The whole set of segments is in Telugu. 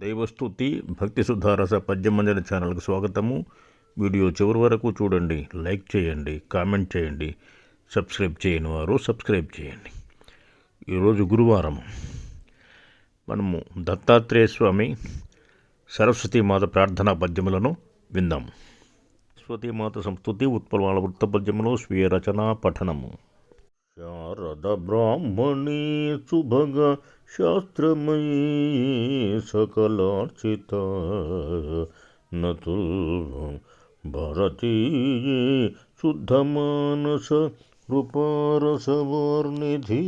దైవస్థుతి భక్తి సుధారస పద్యమంజన ఛానల్కు స్వాగతము. వీడియో చివరి వరకు చూడండి లైక్ చేయండి కామెంట్ చేయండి సబ్స్క్రైబ్ చేయని వారు సబ్స్క్రైబ్ చేయండి. ఈరోజు గురువారం మనము దత్తాత్రేయ స్వామి సరస్వతీమాత ప్రార్థనా పద్యములను విందాం సరస్వతీమాత సంస్కృతి ఉత్పలమాల వృత్త పద్యములో స్వీయ రచన పఠనము. శారద బ్రాహ్మణి శుభగ शास्त्रमयी सकलार्चिता न शुद्ध भरती रूपारस वर्णिधि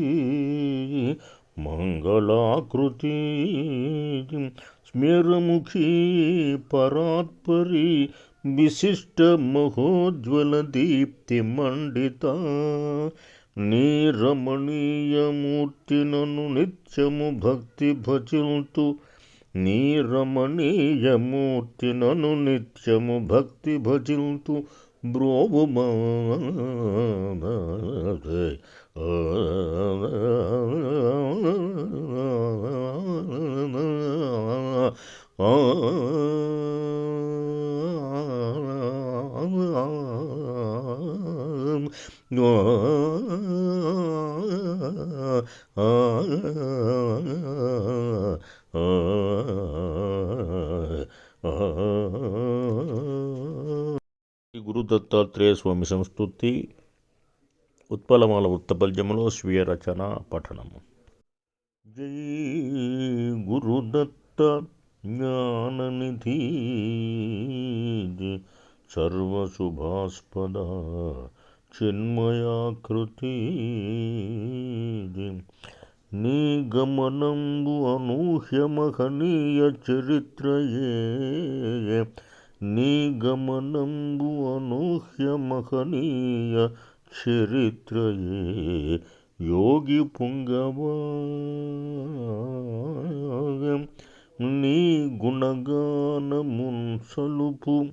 मंगलाकृति स्मेरमुखी परात्परी विशिष्ट महोज्ज्वलीमंडिता నీ రమణీయమూర్తినను నిత్యము భక్తి భజిల్తు నీ రమణీయమూర్తినను నిత్యము భక్తి భజిల్తు బ్రోవు ఆ దత్తాత్రేయ స్వామి సంస్కృతి ఉత్పలమాల వృత్తపద్యములో స్వీయ రచన పఠనము జై గురుదత్త జ్ఞాననిధి సర్వశుభాస్పద చిన్మయాకృతి నీ గమనంబు అనూహ్యమహనీయ చరిత్రయే. నీ గమనంబు అనూహ్యమహనీయ చరిత్రయే. యోగి పుంగవా నీ గుణగానమున్ సలుపు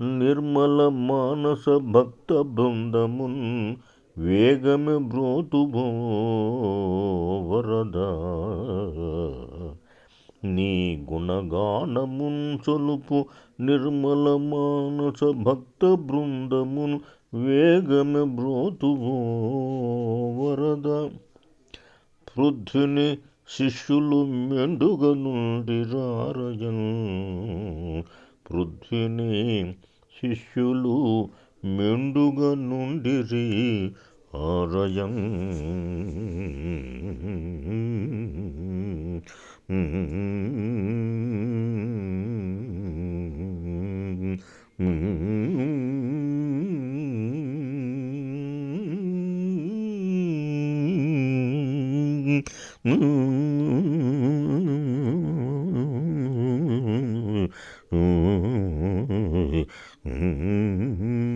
నిర్మల మానస భక్త బృందమున్ వేగమే బ్రోతుభో వరద. నీ గుణగానమున్ సొలుపు నిర్మల మానస భక్త బృందమున్ వేగమే బ్రోతుభో వరద. పృథ్విని శిష్యులు మెండుగ నుండి రారయన్ బుద్ధిని శిష్యులు మెండుగా నుండిరి ఆరయం Mm-hmm. Mm-hmm.